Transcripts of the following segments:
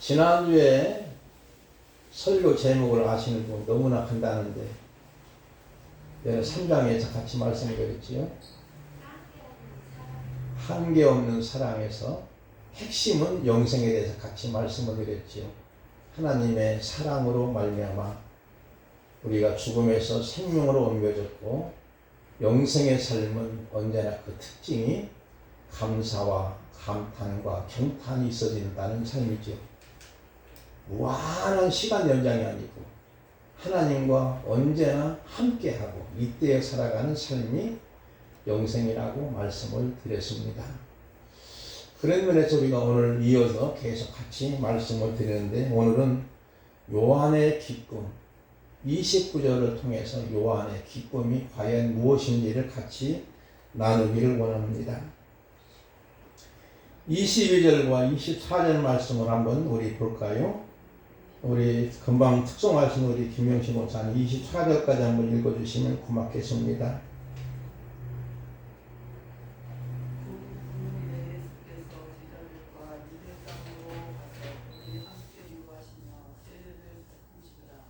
지난주에 설교 제목을 아시는 분 너무나 간다는데 여기 3장에서 같이 말씀을 드렸지요. 한계 없는 사랑에서 핵심은 영생에 대해서 같이 말씀을 드렸지요. 하나님의 사랑으로 말미암아 우리가 죽음에서 생명으로 옮겨졌고 영생의 삶은 언제나 그 특징이 감사와 감탄과 경탄이 있어진다는 삶이지요. 무한한 시간 연장이 아니고 하나님과 언제나 함께하고 이때에 살아가는 삶이 영생이라고 말씀을 드렸습니다. 그런 면에서 우리가 오늘 이어서 계속 같이 말씀을 드리는데 오늘은 요한의 기쁨 29절을 통해서 요한의 기쁨이 과연 무엇인지를 같이 나누기를 원합니다. 22절과 24절 말씀을 한번 우리 볼까요? 우리 금방 특송하신 우리 김영신 목사님 24절까지 한번 읽어주시면 고맙겠습니다. 예수께서 제자들과 유대 땅으로 가서 거기 함께 유하시며 세례를 베푸시더라.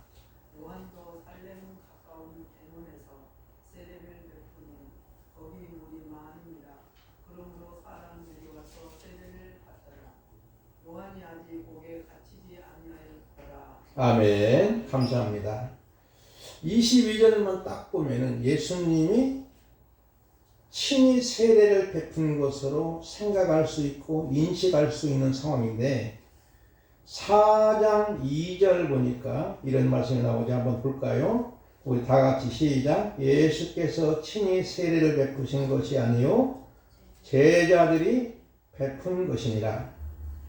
요한도 살렘 가까운 대문에서 세례를 베푸니 거기 물이 많으니라. 그러므로 사람들이 와서 세례를 받더라. 요한이 아직 옥에 갇히지 아멘. 감사합니다. 22절만 딱 보면은 예수님이 친히 세례를 베푼 것으로 생각할 수 있고 인식할 수 있는 상황인데 4장 2절 보니까 이런 말씀이 나오지 한번 볼까요? 우리 다 같이 시작. 예수께서 친히 세례를 베푸신 것이 아니요 제자들이 베푼 것이니라.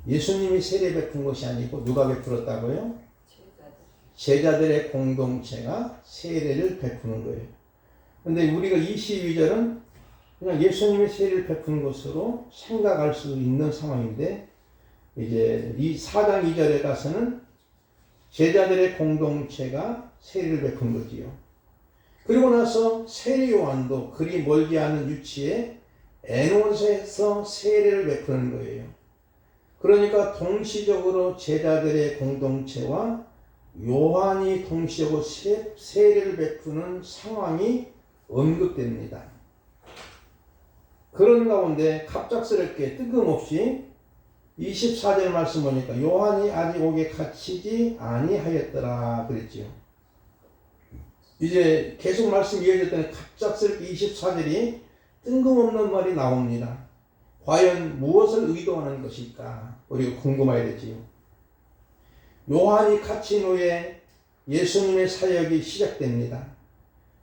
예수님이 세례 베푼 것이 아니고 누가 베풀었다고요? 제자들의 공동체가 세례를 베푸는 거예요. 근데 우리가 22절은 그냥 예수님의 세례를 베푼 것으로 생각할 수 있는 상황인데 이제 이 4장 2절에 가서는 제자들의 공동체가 세례를 베푼 거지요. 그리고 나서 세례 요한도 그리 멀지 않은 유치에 에노스에서 세례를 베푸는 거예요. 그러니까 동시적으로 제자들의 공동체와 요한이 세, 세례를 베푸는 상황이 언급됩니다. 그런 가운데 갑작스럽게 뜬금없이 24절 말씀 보니까 요한이 아직 옥에 갇히지 아니하였더라 그랬지요. 이제 계속 말씀 때는 갑작스럽게 24절이 뜬금없는 말이 나옵니다. 과연 무엇을 의도하는 것일까? 우리가 궁금해야 되지요. 요한이 갇힌 후에 예수님의 사역이 시작됩니다.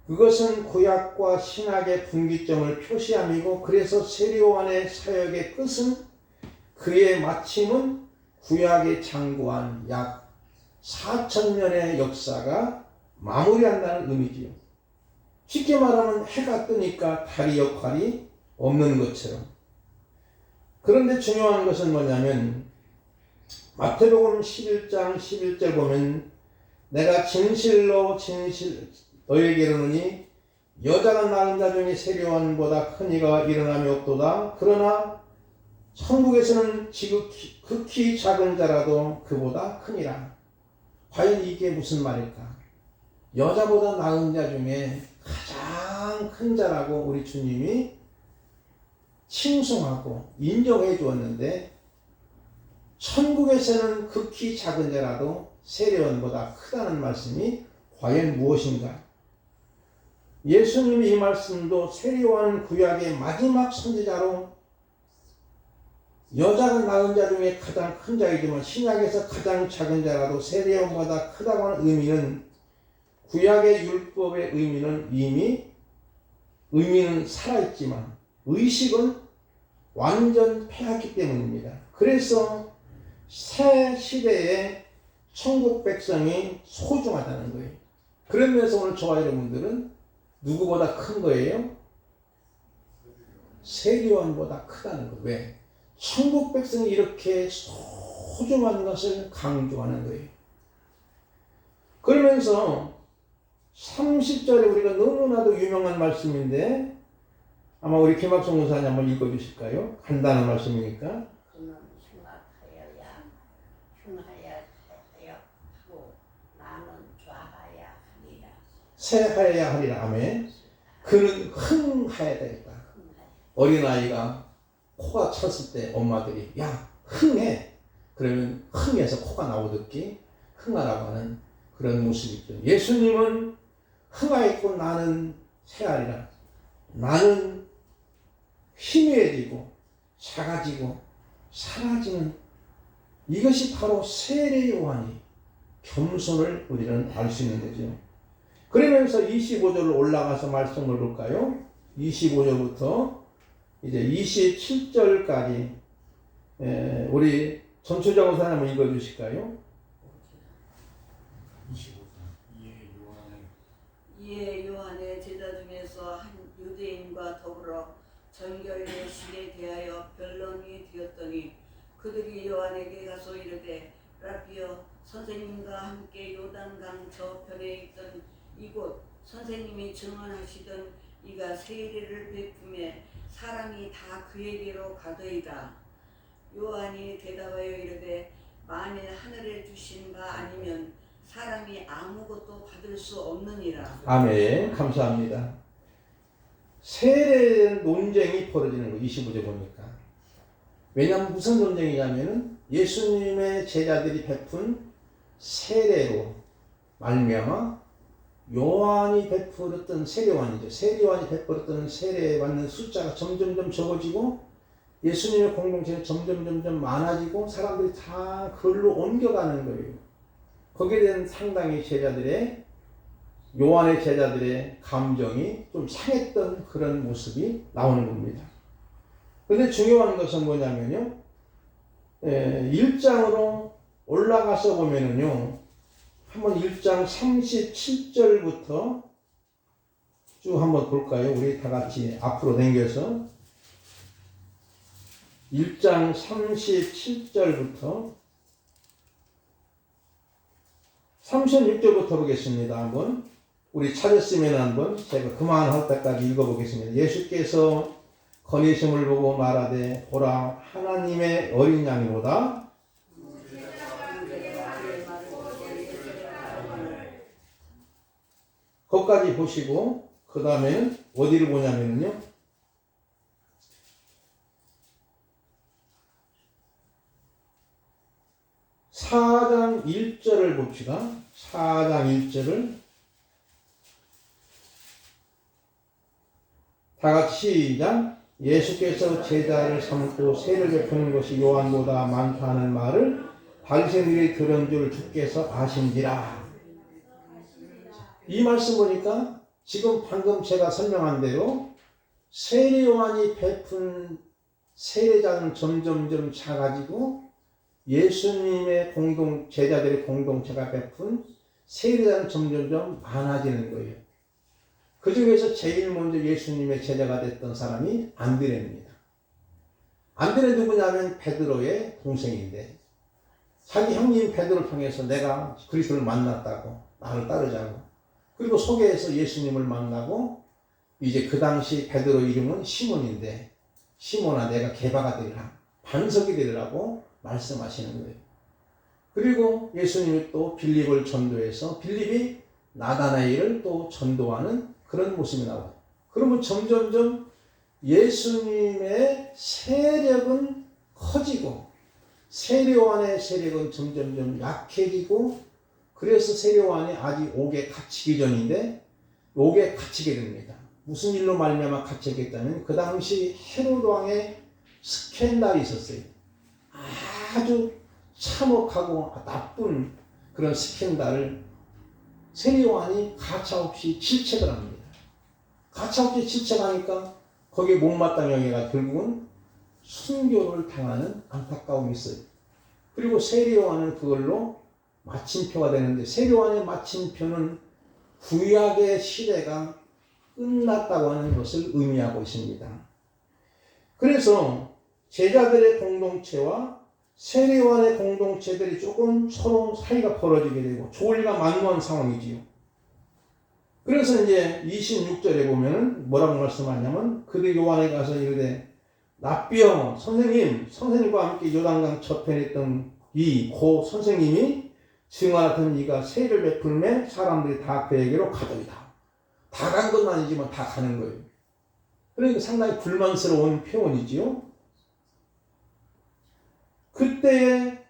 그것은 구약과 신약의 분기점을 표시함이고 그래서 세례요한의 사역의 끝은 그의 마침은 구약에 장구한 약 4천년의 역사가 마무리한다는 의미지요. 쉽게 말하면 해가 뜨니까 달이 역할이 없는 것처럼. 그런데 중요한 것은 뭐냐면 마태복음 11장 11절 보면 내가 진실로 진실 너에게 이르노니 여자가 낳은 자 중에 세례요한보다 큰 이가 일어남이 없도다. 그러나 천국에서는 지극히 극히 작은 자라도 그보다 크니라. 과연 이게 무슨 말일까? 여자보다 낳은 자 중에 가장 큰 자라고 우리 주님이 칭송하고 인정해 주었는데 천국에서는 극히 작은 자라도 세례원보다 크다는 말씀이 과연 무엇인가? 예수님이 이 말씀도 세례요한 구약의 마지막 선지자로 여자가 낳은 자 중에 가장 큰 자이지만 신약에서 가장 작은 자라도 세례요한보다 크다고 하는 의미는 구약의 율법의 의미는 이미 의미는 살아있지만 의식은 완전 패했기 때문입니다. 그래서 새 시대에 천국 백성이 소중하다는 거예요. 그런 면에서 오늘 저와 여러분들은 누구보다 큰 거예요? 세리완보다 크다는 거. 왜? 천국 백성이 이렇게 소중한 것을 강조하는 거예요. 그러면서 30절에 우리가 너무나도 유명한 말씀인데 아마 우리 김학성 목사님 한번 읽어주실까요? 간단한 말씀이니까. 그는 흉악하여야 흉하야 하여 하고 나는 좌하야 하리라 새하여야 하리라 아멘. 그는 흥하여야 되겠다. 어린아이가 코가 찼을 때 엄마들이 야 흥해 그러면 흥해서 코가 나오듯이 흥하라고 하는 그런 모습이죠 예수님은 흥하였고 나는 새하리라 나는 희미해지고 작아지고 사라지는 이것이 바로 세례 요한이 겸손을 우리는 알 수 있는 거죠 그러면서 25절로 올라가서 말씀을 볼까요 25절부터 이제 27절까지 우리 전초장 한번 읽어주실까요? 25장 이에 요한은 이에 요한의 제자 중에서 한 유대인과 더불어 정결례식에 대하여 변론이 되었더니 그들이 요한에게 가서 이르되 라비어 선생님과 함께 요단강 저편에 있던 이곳 선생님이 증언하시던 이가 세례를 베품에 사람이 다 그에게로 가더이다. 요한이 대답하여 이르되 만일 하늘에 주신 바 아니면 사람이 아무것도 받을 수 없느니라. 아멘. 감사합니다. 세례 논쟁이 벌어지는 거 25절 보니까. 왜냐하면 무슨 논쟁이냐면은 예수님의 제자들이 베푼 세례로 말미암아 요한이 베풀었던 세례관이죠. 세례관이 베풀었던 세례 받는 숫자가 점점점 적어지고 예수님의 공동체는 점점 점점 많아지고 사람들이 다 그걸로 옮겨가는 거예요. 거기에 대한 상당히 제자들의 요한의 제자들의 감정이 좀 상했던 그런 모습이 나오는 겁니다. 근데 중요한 것은 뭐냐면요. 에, 1장으로 올라가서 보면은요. 한번 1장 37절부터 쭉 한번 볼까요? 우리 다 같이 앞으로 당겨서 1장 37절부터 36절부터 보겠습니다. 한번 우리 찾았으면 한번 제가 그만할 때까지 읽어보겠습니다. 예수께서 건의심을 보고 말하되 보라 하나님의 어린 양이로다 거기까지 보시고 그 다음에는 어디를 보냐면요. 사장 1절을 봅시다. 사장 1절을 다 같이 시작. 예수께서 제자를 삼고 세를 베푸는 것이 요한보다 많다 하는 말을 바리새인들이 들은 줄 주께서 아신지라. 이 말씀 보니까 지금 방금 제가 설명한 대로 세례 요한이 베푼 세례자는 점점점 작아지고 예수님의 공동 제자들의 공동체가 베푼 세례자는 점점점 많아지는 거예요. 그 중에서 제일 먼저 예수님의 제자가 됐던 사람이 안드레입니다. 안드레 누구냐면 베드로의 동생인데 자기 형님 베드로를 통해서 내가 그리스도를 만났다고 나를 따르자고 그리고 소개해서 예수님을 만나고 이제 그 당시 베드로 이름은 시몬인데 시몬아 내가 개바가 되리라 반석이 되리라고 말씀하시는 거예요. 그리고 예수님이 또 빌립을 전도해서 빌립이 나다나엘을 또 전도하는 그런 모습이 나와요. 그러면 점점점 예수님의 세력은 커지고 세례원의 세력은 점점점 약해지고 그래서 세례원이 아직 옥에 갇히기 전인데 옥에 갇히게 됩니다. 무슨 일로 말미암아 갇히게 됐다면 그 당시 헤로드 왕의 스캔들이 있었어요. 아주 참혹하고 나쁜 그런 스캔들을 세례요한이 가차없이 질책을 합니다. 가차없이 질책하니까 거기에 못마땅 영예가 결국은 순교를 당하는 안타까움이 있어요. 그리고 세례요한은 그걸로 마침표가 되는데 세례요한의 마침표는 구약의 시대가 끝났다고 하는 것을 의미하고 있습니다. 그래서 제자들의 공동체와 세례요한의 공동체들이 조금 서로 사이가 벌어지게 되고 조리가 만무한 상황이지요. 그래서 이제 26절에 보면은 뭐라고 말씀하냐면 그들 요한에 가서 이르되 납비여 선생님 선생님과 함께 요단강 저편에 있던 이 고 선생님이 증하던 이가 세를 베풀매 사람들이 다 그에게로 가더이다. 다 간 건 아니지만 다 가는 거예요. 그러니까 상당히 불만스러운 표현이지요. 그때에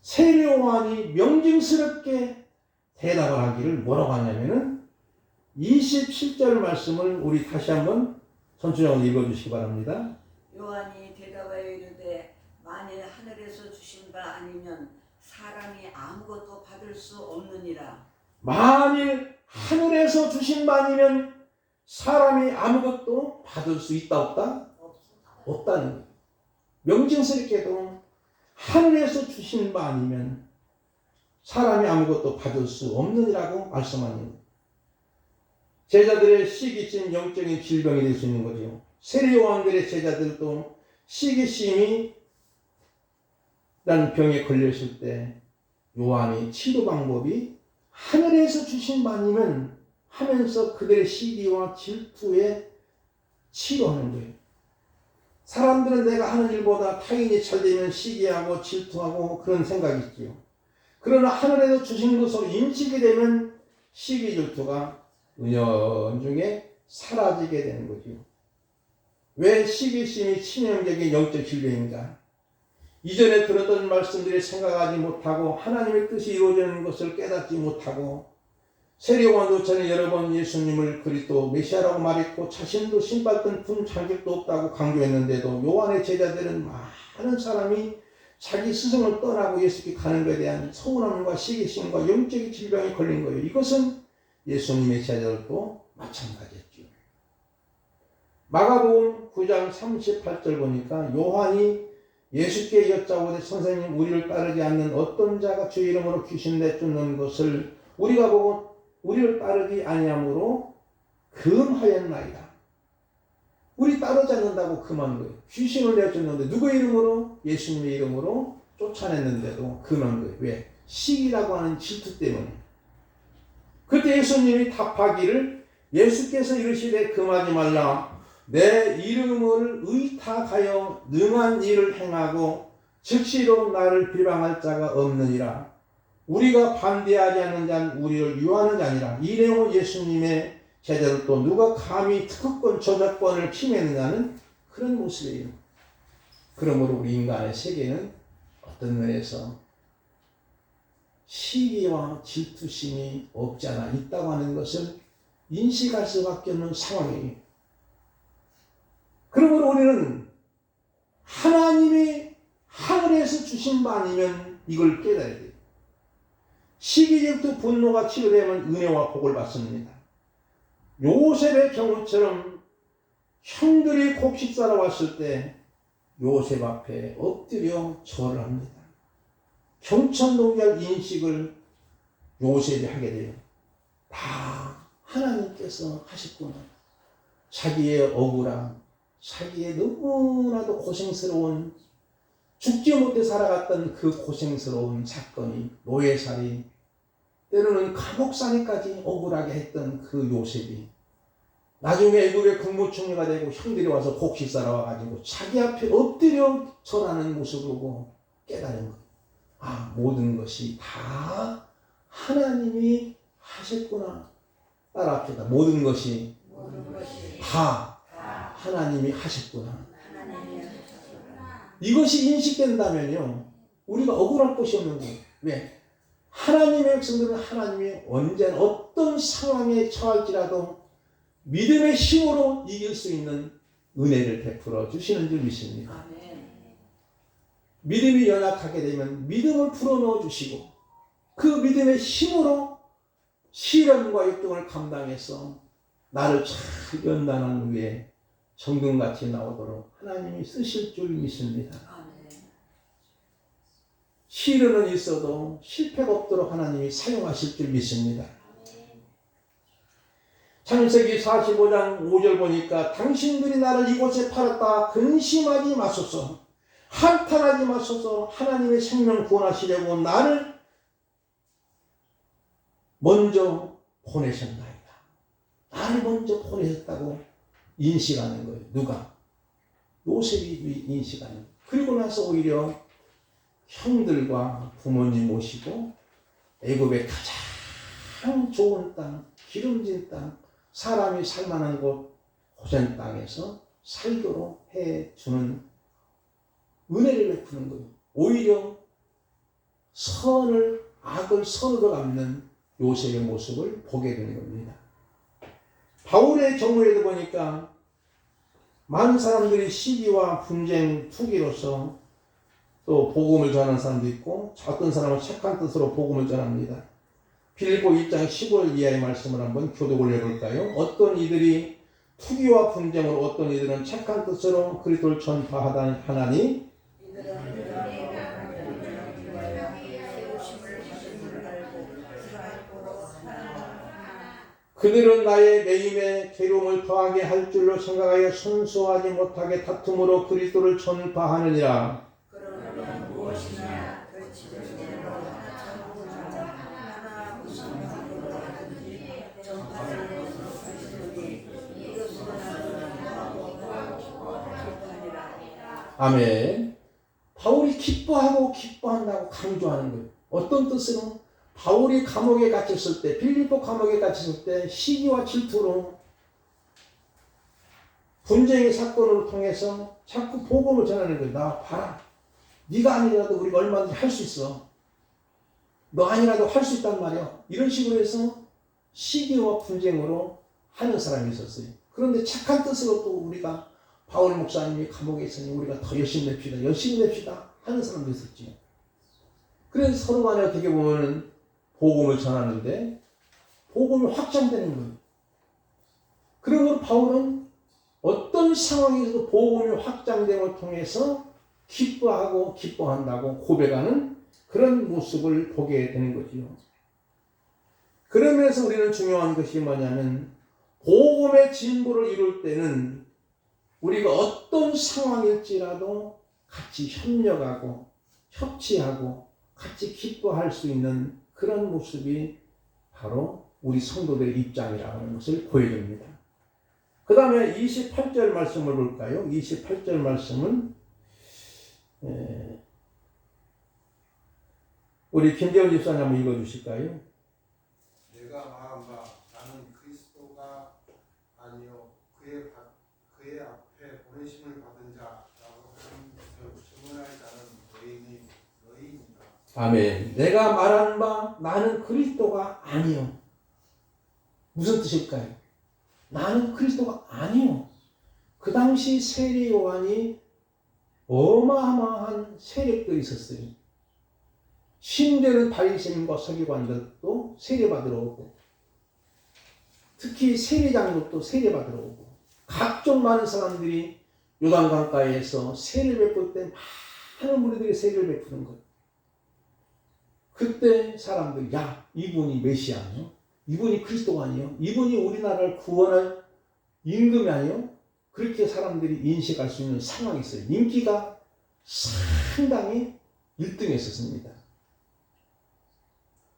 세례요한이 명징스럽게 대답을 하기를 뭐라고 하냐면은 27절 말씀을 우리 다시 한번 전주장으로 읽어주시기 바랍니다. 요한이 대답하여 이르되 만일 하늘에서 주신 바 아니면 사람이 아무것도 받을 수 없느니라. 만일 하늘에서 주신 바아니면 사람이 아무것도 받을 수 있다 없다? 없다는. 명징스럽게도 하늘에서 주신 바 아니면 사람이 아무것도 받을 수 없느니라고 말씀하는. 제자들의 시기심 영적인 질병이 될 수 있는 거죠. 세례요한들의 제자들도 시기심이 라는 병에 걸렸을 때 요한이 치료 방법이 하늘에서 주신 바니면 하면서 그들의 시기와 질투에 치료하는 거예요. 사람들은 내가 하는 일보다 타인이 잘 되면 시기하고 질투하고 그런 생각이 있지요. 그러나 하늘에서 주신 것으로 인식이 되면 시기 질투가 은연중에 사라지게 되는 거지요. 왜 시기심이 치명적인 영적 질병인가? 이전에 들었던 말씀들이 생각하지 못하고 하나님의 뜻이 이루어지는 것을 깨닫지 못하고 세례요한도 전에 여러 번 예수님을 그리스도 메시아라고 말했고 자신도 신발끈 푼 자격도 없다고 강조했는데도 요한의 제자들은 많은 사람이 자기 스승을 떠나고 예수께 가는 것에 대한 서운함과 시기심과 영적인 질병이 걸린 거예요. 이것은 예수님의 제자들도 마찬가지였죠. 마가복음 9장 38절 보니까 요한이 예수께 여짜오되 선생님 우리를 따르지 않는 어떤 자가 주 이름으로 귀신 내쫓는 것을 우리가 보고 우리를 따르지 아니함으로 금하였나이다. 우리 따르지 않는다고 금한 거예요. 귀신을 내쫓는데 누구의 이름으로? 예수님의 이름으로 쫓아냈는데도 금한 거예요. 왜? 시기라고 하는 질투 때문에. 그때 예수님이 답하기를 예수께서 이르시되 금하지 말라. 내 이름을 의탁하여 능한 일을 행하고 즉시로 나를 비방할 자가 없느니라. 우리가 반대하지 않는 자는 우리를 유하는 자니라. 이 내용은 예수님의 제자들 또 누가 감히 특허권 저작권을 침해느냐는 그런 모습이에요. 그러므로 우리 인간의 세계는 어떤 면에서 시기와 질투심이 없지 않아 있다고 하는 것을 인식할 수밖에 없는 상황이에요. 그러므로 우리는 하나님이 하늘에서 주신 바 아니면 이걸 깨달아야 돼요. 시기질투 분노가 치유되면 은혜와 복을 받습니다. 요셉의 경우처럼 형들이 곡식사러 왔을 때 요셉 앞에 엎드려 절을 합니다. 경천동결 인식을 요셉이 하게 돼요. 다 하나님께서 하셨구나. 자기의 억울함, 자기의 너무나도 고생스러운 죽지 못해 살아갔던 그 고생스러운 사건이 노예살이 때로는 감옥살이까지 억울하게 했던 그 요셉이 나중에 애굽의 국무총리가 되고 형들이 와서 곡식 싸러 와가지고 자기 앞에 엎드려 절하는 모습을 보고 깨달은 것. 아 모든 것이 다 하나님이 하셨구나. 따라합시다. 모든 것이 다 하나님이 하셨구나. 이것이 인식된다면요, 우리가 억울할 것이 없는 거예요. 왜? 하나님의 백성들은 하나님이 언제나 어떤 상황에 처할지라도 믿음의 힘으로 이길 수 있는 은혜를 베풀어 주시는 줄 믿습니다. 믿음이 연약하게 되면 믿음을 풀어넣어 주시고 그 믿음의 힘으로 시련과 역경을 감당해서 나를 잘 연단한 후에 정금같이 나오도록 하나님이 쓰실 줄 믿습니다. 시련은 있어도 실패가 없도록 하나님이 사용하실 줄 믿습니다. 창세기 45장 5절 보니까 당신들이 나를 이곳에 팔았다 근심하지 마소서 한탄하지 마소서 하나님의 생명 구원하시려고 나를 먼저 보내셨나이다. 나를 먼저 보내셨다고 인식하는 거예요. 누가? 요셉이 인식하는 거예요. 그리고 나서 오히려 형들과 부모님 모시고 애굽의 가장 좋은 땅, 기름진 땅, 사람이 살만한 곳 고센 땅에서 살도록 해 주는 은혜를 베푸는 거예요. 오히려 선을 악을 선으로 갚는 요셉의 모습을 보게 되는 겁니다. 바울의 경우에도 보니까 많은 사람들이 시기와 분쟁, 투기로서 또 복음을 전하는 사람도 있고 어떤 사람은 착한 뜻으로 복음을 전합니다. 빌립보 1장 15절 이하의 말씀을 한번 교독을 해볼까요? 어떤 이들이 투기와 분쟁으로 어떤 이들은 착한 뜻으로 그리스도를 전파하다 하나니 이들은 세우심을 받은 줄 알고 살고로 하나 그들은 나의 매임에 괴로움을 더하게 할 줄로 생각하여 순수하지 못하게 다툼으로 그리스도를 전파하느니라. 아멘. 바울이 기뻐하고 기뻐한다고 강조하는 거예요. 어떤 뜻으로? 바울이 감옥에 갇혔을 때, 빌립보 감옥에 갇혔을 때 시기와 질투로 분쟁의 사건을 통해서 자꾸 복음을 전하는 거예요. 나 봐라. 네가 아니라도 우리가 얼마든지 할 수 있어. 너 아니라도 할 수 있단 말이야. 이런 식으로 해서 시기와 분쟁으로 하는 사람이 있었어요. 그런데 착한 뜻으로 또 우리가 바울 목사님이 감옥에 있으니 우리가 더 열심히 냅시다. 열심히 냅시다. 하는 사람도 있었지요. 그래서 서로 간에 어떻게 보면은 복음을 전하는데 복음이 확장되는 거예요. 그러므로 바울은 어떤 상황에서도 복음이 확장됨을 통해서 기뻐하고 기뻐한다고 고백하는 그런 모습을 보게 되는 거지요. 그러면서 우리는 중요한 것이 뭐냐면 복음의 진보를 이룰 때는 우리가 어떤 상황일지라도 같이 협력하고 협치하고 같이 기뻐할 수 있는 그런 모습이 바로 우리 성도들의 입장이라는 것을 보여줍니다. 그 다음에 28절 말씀을 볼까요? 28절 말씀은 에, 우리 김재훈 집사님 한번 읽어주실까요? 내가 말한 바 나는 그리스도가 아니요 그의 바- 그의 앞에 보내심을 받은 자라고 하는 것을 증언할 자는 너희니 너희니라. 아멘. 내가 말한 바 나는 그리스도가 아니요. 무슨 뜻일까요? 나는 그리스도가 아니요. 그 당시 세례 요한이 어마어마한 세력들이 있었어요. 심지어는 바리새인과 서기관들도 세례받으러 오고 특히 세례장들도 세례받으러 오고 각종 많은 사람들이 요단강가에서 세례 베풀 때 많은 무리들이 세례를 베푸는 거예요. 그때 사람들이 야 이분이 메시아 아니요? 이분이 그리스도가 아니요? 이분이 우리나라를 구원할 임금이 아니요? 그렇게 사람들이 인식할 수 있는 상황이 있어요. 인기가 상당히 1등했었습니다.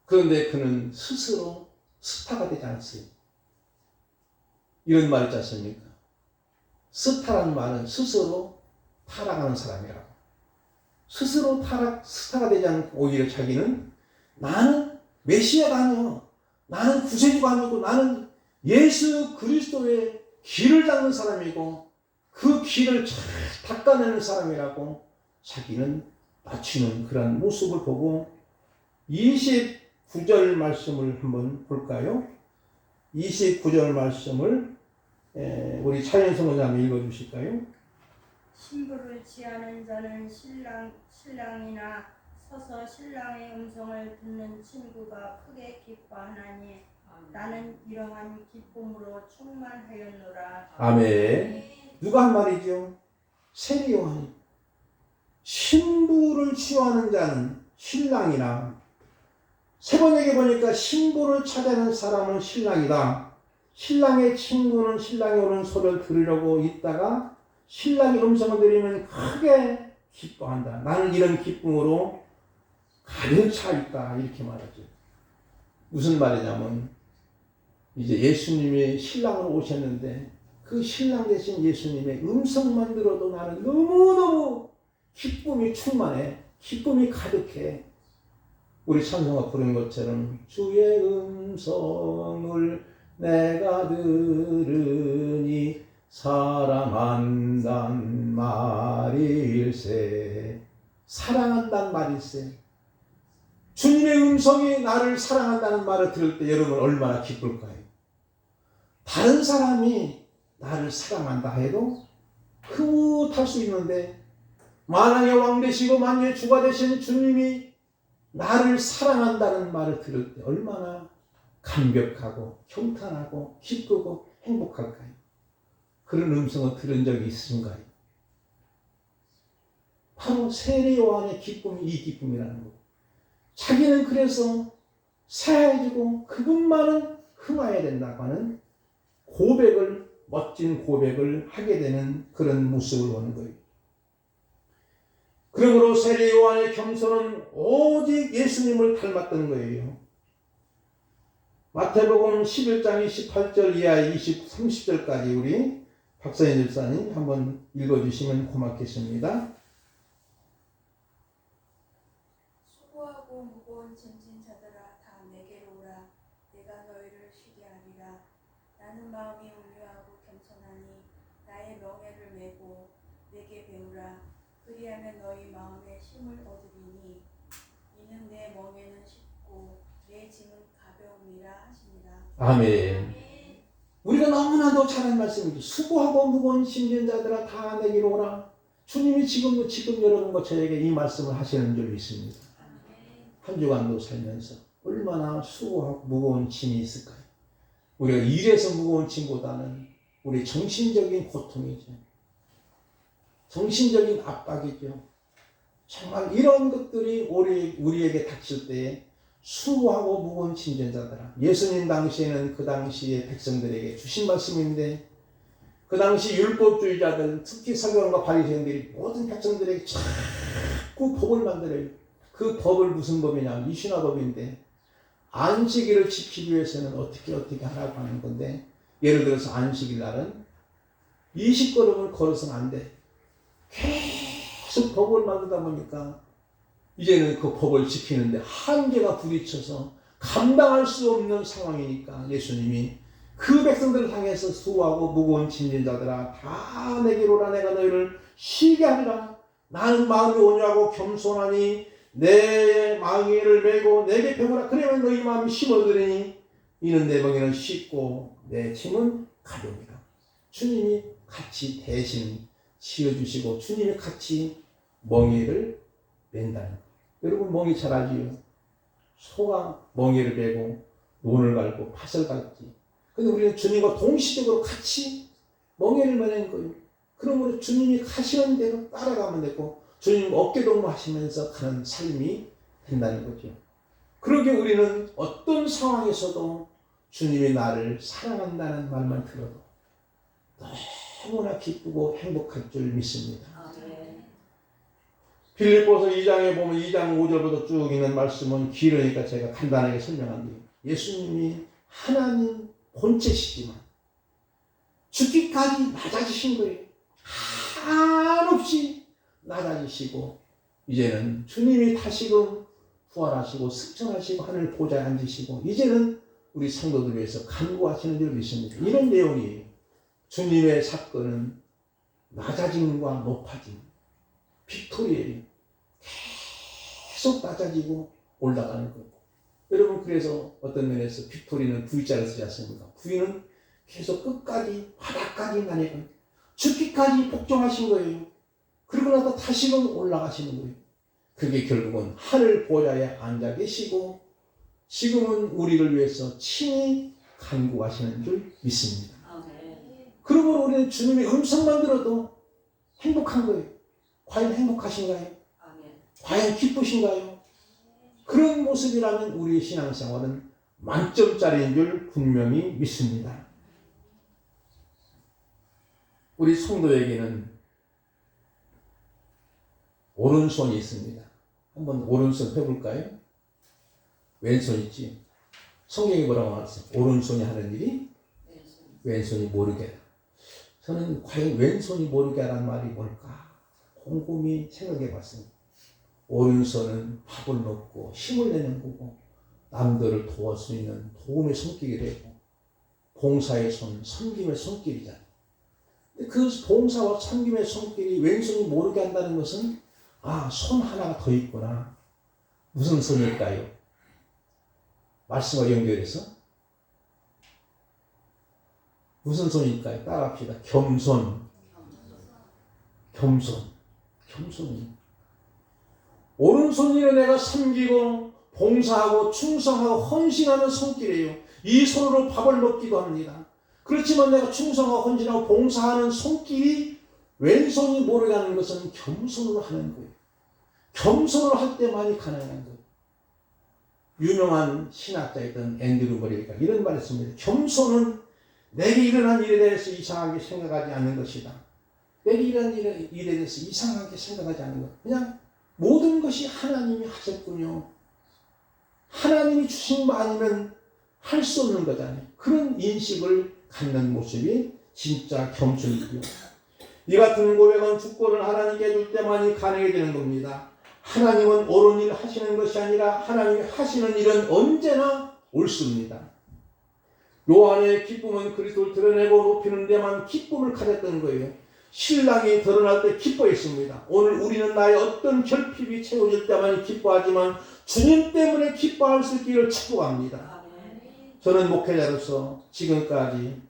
그런데 그는 스스로 스타가 되지 않았어요. 이런 말 있지 않습니까? 스타라는 말은 스스로 타락하는 사람이라고. 스스로 타락, 스타가 되지 않고 오히려 자기는 나는 메시아가 아니요. 나는 구세주가 아니고 나는 예수 그리스도의 길을 닦는 사람이고 그 길을 잘 닦아내는 사람이라고 자기는 낮추는 그런 모습을 보고 29절 말씀을 한번 볼까요? 29절 말씀을 에, 우리 차연성 원장님 읽어주실까요? 신부를 취하는 자는 신랑 신랑이나 서서 신랑의 음성을 듣는 친구가 크게 기뻐하나니 나는 이러한 기쁨으로 충만하였노라. 아멘. 누가 한 말이죠? 세례 요한이. 신부를 취하는 자는 신랑이나 세 번역에 보니까 신부를 찾아낸 사람은 신랑이다. 신랑의 친구는 신랑이 오는 소리를 들으려고 있다가 신랑이 음성을 들으면 크게 기뻐한다. 나는 이런 기쁨으로 가득 차 있다. 이렇게 말하죠. 무슨 말이냐면 이제 예수님이 신랑으로 오셨는데 그 신랑 대신 예수님의 음성만 들어도 나는 너무너무 기쁨이 충만해. 기쁨이 가득해. 우리 찬송가 부른 것처럼 주의 음성을 내가 들으니 사랑한단 말일세. 사랑한단 말일세. 주님의 음성이 나를 사랑한다는 말을 들을 때 여러분 얼마나 기쁠까요? 다른 사람이 나를 사랑한다 해도 흐뭇할 수 있는데 만왕의 왕 되시고 만유의 주가 되신 주님이 나를 사랑한다는 말을 들을 때 얼마나 감격하고 형탄하고 기쁘고 행복할까요? 그런 음성을 들은 적이 있으신가요? 바로 세례 요한의 기쁨이 이 기쁨이라는 거. 자기는 그래서 새해지고 그분만은 흥하여야 된다고 하는 고백을 멋진 고백을 하게 되는 그런 모습을 보는 거예요. 그러므로 세례 요한의 겸손은 오직 예수님을 닮았던 거예요. 마태복음 11장 28절 이하 20, 30절까지 우리 박사님 집사님 한번 읽어주시면 고맙겠습니다. 수고하고 무거운 짐진 자들아 다 내게로 오라 내가 너희를 쉬게 하리라 나는 마음이 온유하고 겸손하니 나의 명예를 메고 내게 배우라 그리하면 너희 마음에 힘을 얻으리니 이는 내 멍에는 쉽고 내 짐은 가벼움이라 하시니라 아멘. 우리가 너무나도 잘한 말씀이죠. 수고하고 무거운 심진 자들아 다 내게로 오라. 주님이 지금 지금 여러분과 저에게 이 말씀을 하시는 줄 믿습니다. 한 주간도 살면서 얼마나 수고하고 무거운 짐이 있을까요? 우리가 일에서 무거운 짐보다는 우리 정신적인 고통이죠. 정신적인 압박이죠. 정말 이런 것들이 우리, 우리에게 닥칠 때에 수고하고 무거운 침전자들아. 예수님 당시에는 그 당시의 백성들에게 주신 말씀인데 그 당시 율법주의자들 특히 서기관과 바리새인들이 모든 백성들에게 자꾸 법을 만들어요. 그 법을 무슨 법이냐? 미신화 법인데 안식일을 지키기 위해서는 어떻게 어떻게 하라고 하는 건데 예를 들어서 안식일 날은 20걸음을 걸어서는 안 돼. 계속 법을 만들다 보니까 이제는 그 법을 지키는데 한계가 부딪혀서 감당할 수 없는 상황이니까 예수님이 그 백성들을 향해서 수고하고 무거운 짐진 자들아 다 내게로 오라 내가 너희를 쉬게 하리라. 나는 마음이 온유하고 겸손하니 내 망의를 메고 내게 배우라. 그러면 너희 마음이 심어들으니 이는 내 멍에는 쉽고 내 짐은 가벼우니라 주님이 같이 대신 지어주시고 주님이 같이 멍에를 맨다는 거 여러분 멍이 잘 알지요 소가 멍에를 메고 논을 갈고 팥을 갈지 근데 우리는 주님과 동시적으로 같이 멍에를 매는 거예요 그러므로 주님이 가시는 대로 따라가면 되고 주님 어깨 동무 하시면서 가는 삶이 된다는 거죠. 그러게 우리는 어떤 상황에서도 주님이 나를 사랑한다는 말만 들어도 너무나 기쁘고 행복할 줄 믿습니다. 빌립보서 2장에 보면 2장 5절부터 쭉 있는 말씀은 길으니까 제가 간단하게 설명합니다. 예수님이 하나님 본체시지만 죽기까지 낮아지신 거예요. 한없이 낮아지시고 이제는 주님이 다시금 부활하시고 승천하시고 하늘 보좌에 앉으시고 이제는 우리 성도들 위해서 간구하시는 줄 믿습니다. 이런 내용이에요. 주님의 사건은 낮아짐과 높아짐, 빅토리예요. 계속 낮아지고 올라가는 거고. 여러분 그래서 어떤 면에서 빅토리는 V자를 쓰지 않습니까? V는 계속 끝까지 바닥까지 나니까 죽기까지 복종하신 거예요. 그러고 나서 다시금 올라가시는 거예요. 그게 결국은 하늘 보좌에 앉아 계시고 지금은 우리를 위해서 친히 간구하시는 줄 믿습니다. 아멘. 그러므로 우리는 주님의 음성만 들어도 행복한 거예요. 과연 행복하신가요? 과연 기쁘신가요? 그런 모습이라면 우리의 신앙생활은 만점짜리인 줄 분명히 믿습니다. 우리 성도에게는 오른손이 있습니다. 한번 오른손 펴볼까요? 왼손 있지? 성경이 뭐라고 나왔어요? 오른손이 하는 일이 왼손이 모르게. 저는 과연 왼손이 모르게 하라는 말이 뭘까? 곰곰이 생각해 봤습니다. 오른손은 밥을 먹고 힘을 내는 거고 남들을 도울 수 있는 도움의 손길이 되고 봉사의 손, 섬김의. 근데 그 봉사와 섬김의 손길이 왼손이 모르게 한다는 것은 아, 손 하나가 더 있구나. 무슨 손일까요? 말씀과 연결해서 무슨 손일까요? 따라합시다. 겸손. 겸손. 겸손이. 오른손으로 내가 섬기고 봉사하고 충성하고 헌신하는 손길이에요. 이 손으로 밥을 먹기도 합니다. 그렇지만 내가 충성하고 헌신하고 봉사하는 손길이 왼손이 모르게 하는 것은 겸손으로 하는 거예요. 겸손으로 할 때만이 가능한 거예요. 유명한 신학자였던 앤드류 머리가 이런 말을 했습니다. 겸손은 내게 일어난 일에 대해서 이상하게 생각하지 않는 것이다. 내게 일어난 일에 대해서 이상하게 생각하지 않는 것. 그냥 모든 것이 하나님이 하셨군요. 하나님이 주신 거 아니면 할 수 없는 거잖아요. 그런 인식을 갖는 모습이 진짜 겸손이고요. 이 같은 고백은 주권을 하나님께 해줄 때만이 가능해지는 겁니다. 하나님은 옳은 일 하시는 것이 아니라 하나님이 하시는 일은 언제나 옳습니다. 요한의 기쁨은 그리스도를 드러내고 높이는 데만 기쁨을 가졌던 거예요. 신랑이 드러날 때 기뻐했습니다. 오늘 우리는 나의 어떤 결핍이 채워질 때만 기뻐하지만 주님 때문에 기뻐할 수 있기를 축복합니다. 저는 목회자로서 지금까지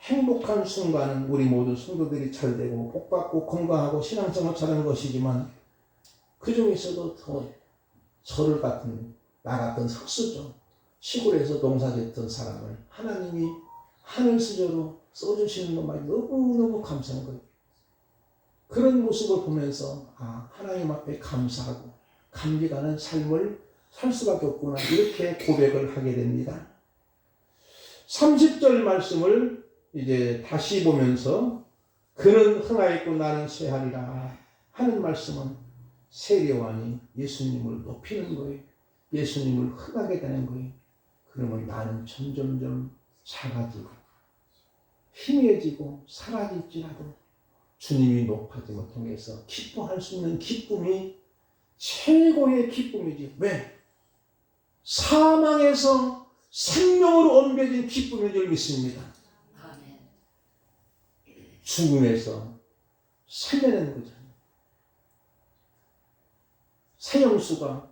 행복한 순간은 우리 모두 성도들이 잘 되고 복 받고 건강하고 신앙생활 잘하는 것이지만 그 중에서도 더 저를 같은 나 같은 흑수저 시골에서 농사짓던 사람을 하나님이 하늘 수저로 써주시는 것만 너무너무 감사한 거예요. 그런 모습을 보면서 아 하나님 앞에 감사하고 감기 가는 삶을 살 수밖에 없구나 이렇게 고백을 하게 됩니다. 30절 말씀을 이제 다시 보면서 그는 흥하였고 나는 쇠하리라 하는 말씀은 세례요한이 예수님을 높이는 거예요. 예수님을 흥하게 되는 거예요. 그러면 나는 점점점 작아지고 희미해지고 사라질지라도 주님이 높아짐을 통해서 기뻐할 수 있는 기쁨이 최고의 기쁨이지. 왜? 사망에서 생명으로 옮겨진 기쁨인 줄 믿습니다. 죽음에서 살려내는 거잖아요. 세영수가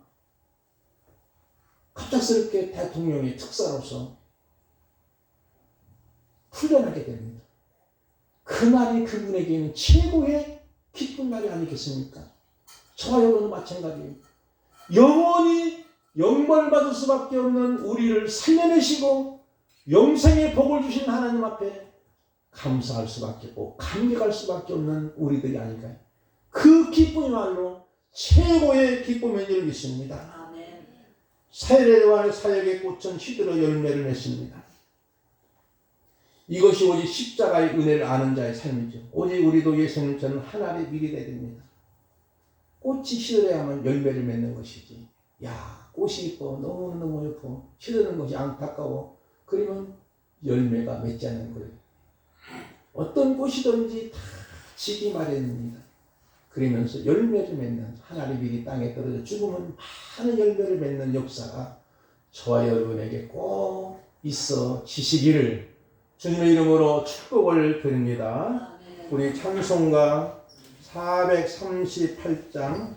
갑작스럽게 대통령의 특사로서 풀려나게 됩니다. 그날이 그분에게는 최고의 기쁜 날이 아니겠습니까? 저와 여러분도 마찬가지예요. 영원히 영광을 받을 수밖에 없는 우리를 살려내시고 영생의 복을 주신 하나님 앞에 감사할 수밖에 없고 감격할 수밖에 없는 우리들이 아닐까요? 그 기쁨이야말로 최고의 기쁨인 줄 믿습니다. 세례와의 사역의 꽃은 시들어 열매를 맺습니다. 이것이 오직 십자가의 은혜를 아는 자의 삶이죠. 오직 우리도 예수님처럼 하나님의 미리 되야 됩니다. 꽃이 시들어야만 열매를 맺는 것이지. 야, 꽃이 이뻐. 너무너무 예뻐. 시드는 것이 안타까워. 그러면 열매가 맺지 않는 거예요. 어떤 꽃이든지 다 지기 마련입니다. 그러면서 열매를 맺는 하나님 미리 땅에 떨어져 죽으면 많은 열매를 맺는 역사가 저와 여러분에게 꼭 있어 지시기를 주님의 이름으로 축복을 드립니다. 아멘. 우리 찬송가 438장